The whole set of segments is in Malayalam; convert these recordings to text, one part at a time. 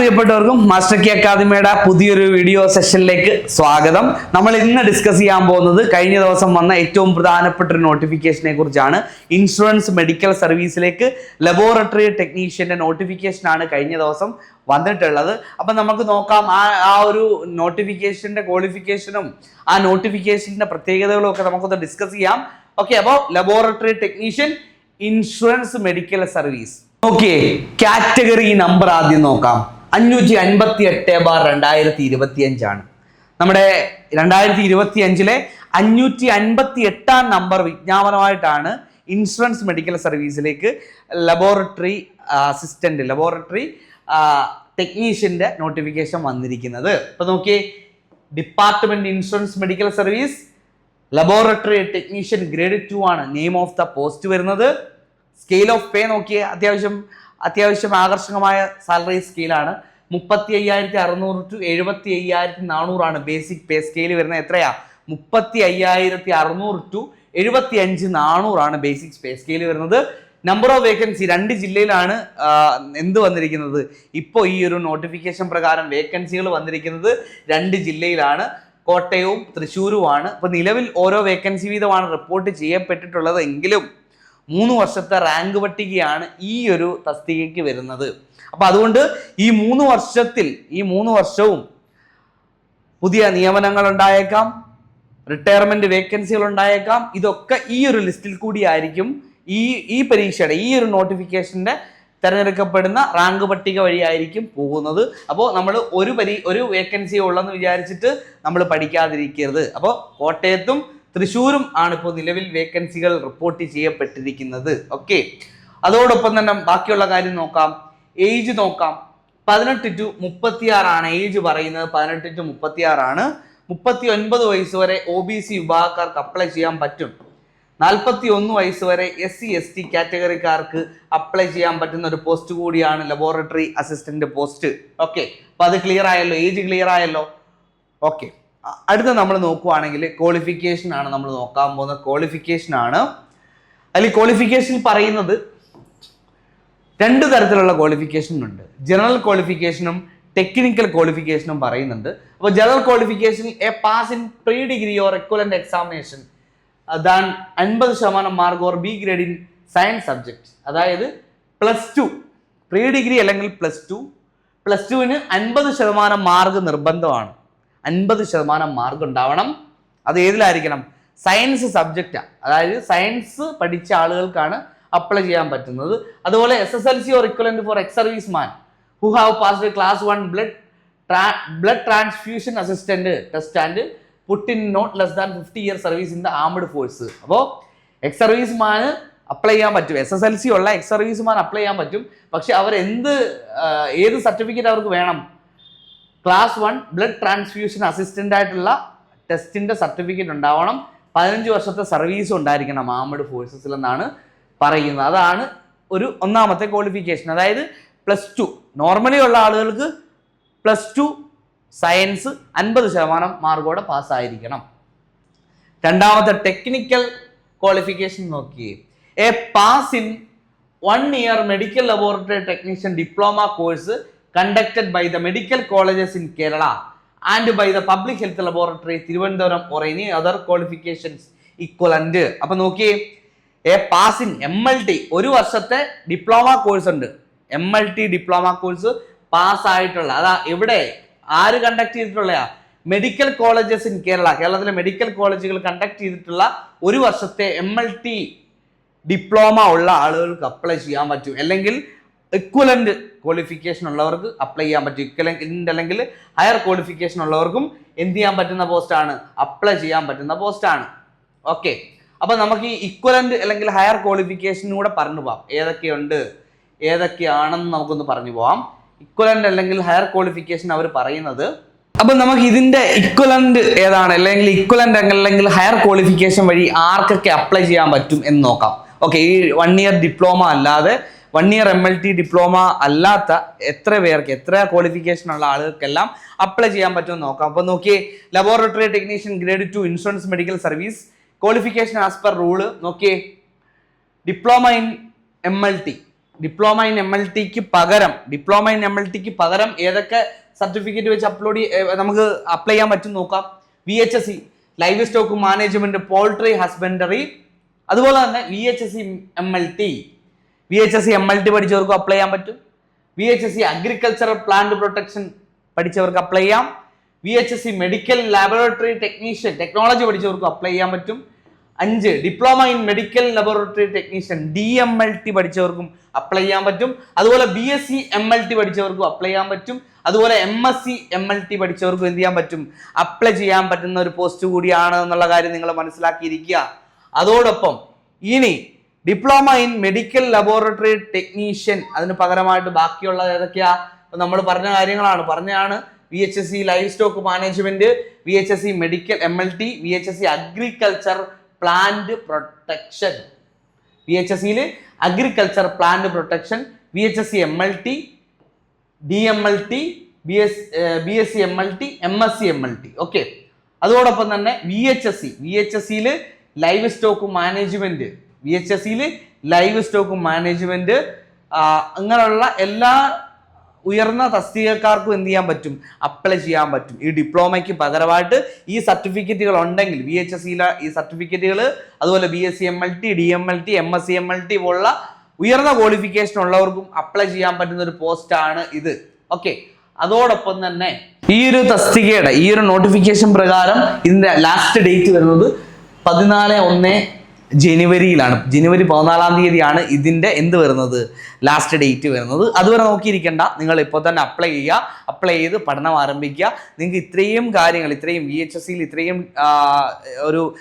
പ്രിയപ്പെട്ടവർക്കും മാസ്റ്റർ കി അക്കാദമിയുടെ പുതിയൊരു വീഡിയോ സെഷനിലേക്ക് സ്വാഗതം. നമ്മൾ ഇന്ന് ഡിസ്കസ് ചെയ്യാൻ പോകുന്നത് കഴിഞ്ഞ ദിവസം വന്ന ഏറ്റവും പ്രധാനപ്പെട്ട ഒരു നോട്ടിഫിക്കേഷനെ കുറിച്ചാണ്. ഇൻഷുറൻസ് മെഡിക്കൽ സർവീസിലേക്ക് ലബോറട്ടറി ടെക്നീഷ്യന്റെ നോട്ടിഫിക്കേഷൻ ആണ് കഴിഞ്ഞ ദിവസം വന്നിട്ടുള്ളത്. അപ്പം നമുക്ക് നോക്കാം ആ ആ ഒരു നോട്ടിഫിക്കേഷന്റെ ക്വാളിഫിക്കേഷനും ആ നോട്ടിഫിക്കേഷന്റെ പ്രത്യേകതകളും ഒക്കെ നമുക്കൊന്ന് ഡിസ്കസ് ചെയ്യാം. ഓക്കെ അപ്പോൾ laboratory technician insurance medical service. Okay category number ആദ്യം നോക്കാം. അഞ്ഞൂറ്റി അൻപത്തി എട്ട് ബാർ രണ്ടായിരത്തി ഇരുപത്തി അഞ്ചാണ് നമ്മുടെ രണ്ടായിരത്തി ഇരുപത്തി അഞ്ചിലെ അഞ്ഞൂറ്റി അൻപത്തി എട്ടാം നമ്പർ വിജ്ഞാപനമായിട്ടാണ് ഇൻഷുറൻസ് മെഡിക്കൽ സർവീസിലേക്ക് ലബോറട്ടറി അസിസ്റ്റന്റ് ലബോറട്ടറി ടെക്നീഷ്യന്റെ നോട്ടിഫിക്കേഷൻ വന്നിരിക്കുന്നത്. ഇപ്പൊ നോക്കിയേ department insurance medical service laboratory technician grade two ആണ് നെയിം ഓഫ് ദ പോസ്റ്റ് വരുന്നത്. സ്കെയിൽ ഓഫ് പേ നോക്കിയേ അത്യാവശ്യം അത്യാവശ്യം ആകർഷകമായ സാലറി സ്കെയിലാണ്. മുപ്പത്തി അയ്യായിരത്തി അറുന്നൂറ് ടു എഴുപത്തി അയ്യായിരത്തി നാനൂറാണ് ബേസിക് പേ സ്കെയിൽ വരുന്നത്. എത്രയാ? മുപ്പത്തി അയ്യായിരത്തി അറുന്നൂറ് ടു എഴുപത്തി അഞ്ച് നാനൂറാണ് ബേസിക് പേ സ്കെയിൽ വരുന്നത്. നമ്പർ ഓഫ് വേക്കൻസി രണ്ട് ജില്ലയിലാണ് എന്ത് വന്നിരിക്കുന്നത്? ഇപ്പോൾ ഈ ഒരു നോട്ടിഫിക്കേഷൻ പ്രകാരം വേക്കൻസികൾ വന്നിരിക്കുന്നത് രണ്ട് ജില്ലയിലാണ്. കോട്ടയവും തൃശ്ശൂരുമാണ്. ഇപ്പോൾ നിലവിൽ ഓരോ വേക്കൻസി വീതമാണ് റിപ്പോർട്ട് ചെയ്യപ്പെട്ടിട്ടുള്ളത്. എങ്കിലും മൂന്ന് വർഷത്തെ റാങ്ക് പട്ടികയാണ് ഈ ഒരു തസ്തികയ്ക്ക് വരുന്നത്. അപ്പൊ അതുകൊണ്ട് ഈ മൂന്ന് വർഷത്തിൽ ഈ മൂന്ന് വർഷവും പുതിയ നിയമനങ്ങൾ ഉണ്ടായേക്കാം റിട്ടയർമെന്റ് വേക്കൻസികൾ ഉണ്ടായേക്കാം. ഇതൊക്കെ ഈ ഒരു ലിസ്റ്റിൽ കൂടി ആയിരിക്കും ഈ ഈ പരീക്ഷയുടെ ഈ ഒരു നോട്ടിഫിക്കേഷന്റെ തിരഞ്ഞെടുക്കപ്പെടുന്ന റാങ്ക് പട്ടിക വഴിയായിരിക്കും പോകുന്നത്. അപ്പോൾ നമ്മൾ ഒരു പരി ഒരു വേക്കൻസി ഉള്ളെന്ന് വിചാരിച്ചിട്ട് നമ്മൾ പഠിക്കാതിരിക്കരുത്. അപ്പോൾ കോട്ടയത്തും തൃശ്ശൂരും ആണ് ഇപ്പോൾ നിലവിൽ വേക്കൻസികൾ റിപ്പോർട്ട് ചെയ്യപ്പെട്ടിരിക്കുന്നത്. ഓക്കെ അതോടൊപ്പം തന്നെ ബാക്കിയുള്ള കാര്യം നോക്കാം. ഏജ് നോക്കാം. പതിനെട്ട് ടു മുപ്പത്തിയാറാണ് ഏജ് പറയുന്നത്. പതിനെട്ട് ടു മുപ്പത്തിയാറാണ്. മുപ്പത്തി ഒൻപത് വയസ്സ് വരെ ഒ ബി സി വിഭാഗക്കാർക്ക് അപ്ലൈ ചെയ്യാൻ പറ്റും. നാൽപ്പത്തി ഒന്ന് വയസ്സ് വരെ എസ് സി എസ് ടി കാറ്റഗറിക്കാർക്ക് അപ്ലൈ ചെയ്യാൻ പറ്റുന്ന ഒരു പോസ്റ്റ് കൂടിയാണ് ലബോറട്ടറി അസിസ്റ്റന്റ് പോസ്റ്റ് ഓക്കെ അപ്പൊ അത് ക്ലിയർ ആയല്ലോ? ഏജ് ക്ലിയർ ആയല്ലോ? ഓക്കെ അടുത്ത നമ്മൾ നോക്കുവാണെങ്കിൽ ക്വാളിഫിക്കേഷൻ ആണ് നമ്മൾ നോക്കാൻ പോകുന്ന ക്വാളിഫിക്കേഷൻ ആണ്. അതിൽ ക്വാളിഫിക്കേഷൻ പറയുന്നത് രണ്ട് തരത്തിലുള്ള ക്വാളിഫിക്കേഷൻ ഉണ്ട്. ജനറൽ ക്വാളിഫിക്കേഷനും ടെക്നിക്കൽ ക്വാളിഫിക്കേഷനും പറയുന്നുണ്ട്. അപ്പോൾ general qualification a pass in pre degree or equivalent examination than അൻപത് ശതമാനം mark or B grade in science subject അതായത് പ്ലസ് ടു പ്രീ ഡിഗ്രി അല്ലെങ്കിൽ പ്ലസ് ടു പ്ലസ് ടുവിന് അൻപത് ശതമാനം മാർക്ക് നിർബന്ധമാണ്. അൻപത് ശതമാനം മാർക്ക് ഉണ്ടാവണം. അത് ഏതിലായിരിക്കണം? സയൻസ് സബ്ജക്റ്റാണ് അതായത് സയൻസ് പഠിച്ച ആളുകൾക്കാണ് അപ്ലൈ ചെയ്യാൻ പറ്റുന്നത്. അതുപോലെ S S L C or equivalent for ex service man who have passed class one blood blood transfusion assistant test and put in not less than fifty year service in the armed force അപ്പോൾ എക്സ് സർവീസ് മാന് അപ്ലൈ ചെയ്യാൻ പറ്റും. എസ് എസ് എൽ സി ഉള്ള എക്സ് സർവീസ് മാൻ അപ്ലൈ ചെയ്യാൻ പറ്റും. പക്ഷെ അവർ എന്ത് ഏത് സർട്ടിഫിക്കറ്റ് അവർക്ക് വേണം? Class one blood transfusion assistant ആയിട്ടുള്ള ടെസ്റ്റിന്റെ സർട്ടിഫിക്കറ്റ് ഉണ്ടാവണം. പതിനഞ്ച് വർഷത്തെ സർവീസ് ഉണ്ടായിരിക്കണം ആമഡ് ഫോഴ്സസിൽ എന്നാണ് പറയുന്നത്. അതാണ് ഒരു ഒന്നാമത്തെ ക്വാളിഫിക്കേഷൻ അതായത് പ്ലസ് ടു നോർമലി ഉള്ള ആളുകൾക്ക് പ്ലസ് ടു സയൻസ് അൻപത് ശതമാനം മാർക്കോടെ പാസ്സായിരിക്കണം രണ്ടാമത്തെ ടെക്നിക്കൽ ക്വാളിഫിക്കേഷൻ നോക്കിയേ. A pass in one year medical laboratory technician diploma course conducted by the medical colleges in Kerala and by the public health laboratory Thiruvananthapuram or any other qualifications equivalent അപ്പൊ നോക്കിയേ a passing M L T ഒരു വർഷത്തെ ഡിപ്ലോമ കോഴ്സ് ഉണ്ട്. M L T diploma course pass ആയിട്ടുള്ള അതാ എവിടെ? ആര് കണ്ടക്ട് ചെയ്തിട്ടുള്ളയാ? മെഡിക്കൽ കോളേജസ് ഇൻ കേരള കേരളത്തിലെ മെഡിക്കൽ കോളേജുകൾ കണ്ടക്ട് ചെയ്തിട്ടുള്ള ഒരു വർഷത്തെ എം എൽ ടി ഡിപ്ലോമ ഉള്ള ആളുകൾക്ക് അപ്ലൈ ചെയ്യാൻ പറ്റും. അല്ലെങ്കിൽ ഇക്വലന്റ് ക്വാളിഫിക്കേഷൻ ഉള്ളവർക്ക് അപ്ലൈ ചെയ്യാൻ പറ്റും. ഇക്വലന്റ് അല്ലെങ്കിൽ ഹയർ ക്വാളിഫിക്കേഷൻ ഉള്ളവർക്കും എന്ത് ചെയ്യാൻ പറ്റുന്ന പോസ്റ്റാണ് അപ്ലൈ ചെയ്യാൻ പറ്റുന്ന പോസ്റ്റാണ് ഓക്കെ അപ്പൊ നമുക്ക് ഈ ഇക്വലന്റ് അല്ലെങ്കിൽ ഹയർ ക്വാളിഫിക്കേഷനിലൂടെ പറഞ്ഞു പോവാം. ഏതൊക്കെയുണ്ട്? ഏതൊക്കെയാണെന്ന് നമുക്കൊന്ന് പറഞ്ഞു പോവാം. ഇക്വലന്റ് അല്ലെങ്കിൽ ഹയർ ക്വാളിഫിക്കേഷൻ അവർ പറയുന്നത്. അപ്പൊ നമുക്ക് ഇതിന്റെ ഇക്വലന്റ് ഏതാണ്? അല്ലെങ്കിൽ ഇക്വലന്റ് അല്ലെങ്കിൽ ഹയർ ക്വാളിഫിക്കേഷൻ വഴി ആർക്കൊക്കെ അപ്ലൈ ചെയ്യാൻ പറ്റും എന്ന് നോക്കാം. ഓക്കെ ഈ വൺ ഇയർ ഡിപ്ലോമ അല്ലാതെ one year M L T diploma അല്ലാത്ത എത്ര പേർക്ക് എത്ര ക്വാളിഫിക്കേഷൻ ഉള്ള ആളുകൾക്കെല്ലാം അപ്ലൈ ചെയ്യാൻ പറ്റുമെന്ന് നോക്കാം. അപ്പൊ നോക്കിയേ laboratory technician grade two insurance medical service qualification as per rule നോക്കിയേ. Diploma in M L T diploma in M L tick പകരം ഡിപ്ലോമ ഇൻ എം എൽ ടിക്ക് പകരം ഏതൊക്കെ സർട്ടിഫിക്കറ്റ് വെച്ച് അപ്ലോഡ് നമുക്ക് അപ്ലൈ ചെയ്യാൻ പറ്റും നോക്കാം. V H S C livestock management poultry husbandry അതുപോലെ തന്നെ V H S C M L T V H S C M L T പഠിച്ചവർക്കും apply ചെയ്യാൻ പറ്റും. V H S C agricultural plant protection പഠിച്ചവർക്ക് apply ചെയ്യാം. V H S C medical laboratory technician technology പഠിച്ചവർക്ക് apply ചെയ്യാൻ പറ്റും. അഞ്ച് diploma in medical laboratory technician D M L T പഠിച്ചവർക്കും apply ചെയ്യാൻ പറ്റും. അതുപോലെ B S C M L T പഠിച്ചവർക്കും apply ചെയ്യാൻ പറ്റും. അതുപോലെ M S C M L T പഠിച്ചവർക്കും എന്ത് ചെയ്യാൻ പറ്റും? അപ്ലൈ ചെയ്യാൻ പറ്റുന്ന ഒരു പോസ്റ്റ് കൂടിയാണ് എന്നുള്ള കാര്യം നിങ്ങൾ മനസ്സിലാക്കിയിരിക്കുക. അതോടൊപ്പം ഇനി diploma in medical laboratory technician അതിന് പകരമായിട്ട് ബാക്കിയുള്ള ഏതൊക്കെയാ? നമ്മൾ പറഞ്ഞ കാര്യങ്ങളാണ്. പറഞ്ഞാണ് V H S C life stock management V H S C medical M L T V H S C agriculture plant protection V H S സിയിൽ agriculture plant protection V H S C M L T D M L T B S B S C M L T M S C M L T okay അതോടൊപ്പം തന്നെ V H S C V H S സിയിൽ livestock management V H S സിയിൽ ലൈവ് സ്റ്റോക്ക് മാനേജ്മെന്റ് അങ്ങനെയുള്ള എല്ലാ ഉയർന്ന തസ്തികക്കാർക്കും എന്ത് ചെയ്യാൻ പറ്റും? അപ്ലൈ ചെയ്യാൻ പറ്റും. ഈ ഡിപ്ലോമയ്ക്ക് പകരമായിട്ട് ഈ സർട്ടിഫിക്കറ്റുകൾ ഉണ്ടെങ്കിൽ വി എച്ച് എസ് സിയിലെ ഈ സർട്ടിഫിക്കറ്റുകൾ അതുപോലെ B S C M L T D M L T M S C M L T പോലുള്ള ഉയർന്ന ക്വാളിഫിക്കേഷൻ ഉള്ളവർക്കും അപ്ലൈ ചെയ്യാൻ പറ്റുന്ന ഒരു പോസ്റ്റാണ് ഇത്. ഓക്കെ അതോടൊപ്പം തന്നെ ഈ ഒരു തസ്തികയുടെ ഈ ഒരു നോട്ടിഫിക്കേഷൻ പ്രകാരം ഇതിന്റെ ലാസ്റ്റ് ഡേറ്റ് വരുന്നത് പതിനാല് ഒന്ന് ജനുവരിയിലാണ്. ജനുവരി പതിനാലാം തീയതിയാണ് ഇതിന്റെ എന്ത് വരുന്നത്? ലാസ്റ്റ് ഡേറ്റ് വരുന്നത്. അതുവരെ നോക്കിയിരിക്കേണ്ട. നിങ്ങൾ ഇപ്പോൾ തന്നെ അപ്ലൈ ചെയ്യുക. അപ്ലൈ ചെയ്ത് പഠനം ആരംഭിക്കുക. നിങ്ങൾക്ക് ഇത്രയും കാര്യങ്ങൾ ഇത്രയും വി എച്ച് എസ് സിയിൽ ഇത്രയും ഒരു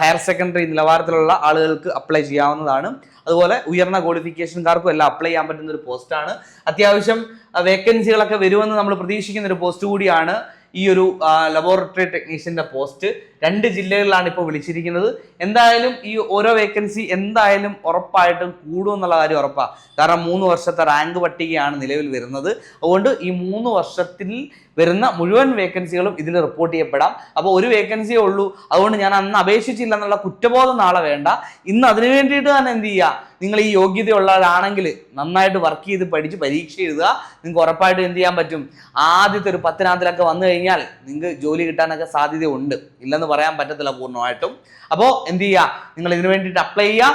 ഹയർ സെക്കൻഡറി നിലവാരത്തിലുള്ള ആളുകൾക്ക് അപ്ലൈ ചെയ്യാവുന്നതാണ്. അതുപോലെ ഉയർന്ന ക്വാളിഫിക്കേഷൻകാർക്കും എല്ലാം അപ്ലൈ ചെയ്യാൻ പറ്റുന്ന ഒരു പോസ്റ്റാണ് അത്യാവശ്യം വേക്കൻസികളൊക്കെ വരുമെന്ന് നമ്മൾ പ്രതീക്ഷിക്കുന്ന ഒരു പോസ്റ്റ് കൂടിയാണ് ഈ ഒരു ലബോറട്ടറി ടെക്നീഷ്യന്റെ പോസ്റ്റ് രണ്ട് ജില്ലകളിലാണ് ഇപ്പോൾ വിളിച്ചിരിക്കുന്നത്. എന്തായാലും ഈ ഓരോ വേക്കൻസി എന്തായാലും ഉറപ്പായിട്ടും കൂടുമെന്നുള്ള കാര്യം ഉറപ്പാണ് കാരണം മൂന്ന് വർഷത്തെ റാങ്ക് പട്ടികയാണ് നിലവിൽ വരുന്നത്. അതുകൊണ്ട് ഈ മൂന്ന് വർഷത്തിൽ വരുന്ന മുഴുവൻ വേക്കൻസികളും ഇതിൽ റിപ്പോർട്ട് ചെയ്യപ്പെടാം. അപ്പോൾ ഒരു വേക്കൻസിയേ ഉള്ളൂ. അതുകൊണ്ട് ഞാൻ അന്ന് അപേക്ഷിച്ചില്ല എന്നുള്ള കുറ്റബോധം നാളെ വേണ്ട. ഇന്ന് അതിനു വേണ്ടിയിട്ട് തന്നെ എന്ത് ചെയ്യുക നിങ്ങൾ ഈ യോഗ്യതയുള്ള ആളാണെങ്കിൽ നന്നായിട്ട് വർക്ക് ചെയ്ത് പഠിച്ച് പരീക്ഷ എഴുതുക. നിങ്ങൾക്ക് ഉറപ്പായിട്ടും എന്ത് ചെയ്യാൻ പറ്റും? ആദ്യത്തെ ഒരു പത്തിനകത്തിലൊക്കെ വന്നു കഴിഞ്ഞാൽ നിങ്ങൾക്ക് ജോലി കിട്ടാനൊക്കെ സാധ്യതയുണ്ട്. ഇല്ലെന്ന് പറയാൻ പറ്റത്തില്ല പൂർണമായിട്ടും. അപ്പോൾ എന്ത് ചെയ്യുക? നിങ്ങൾ ഇതിനു വേണ്ടിയിട്ട് അപ്ലൈ ചെയ്യുക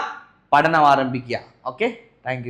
പഠനം ആരംഭിക്കുക. Okay thank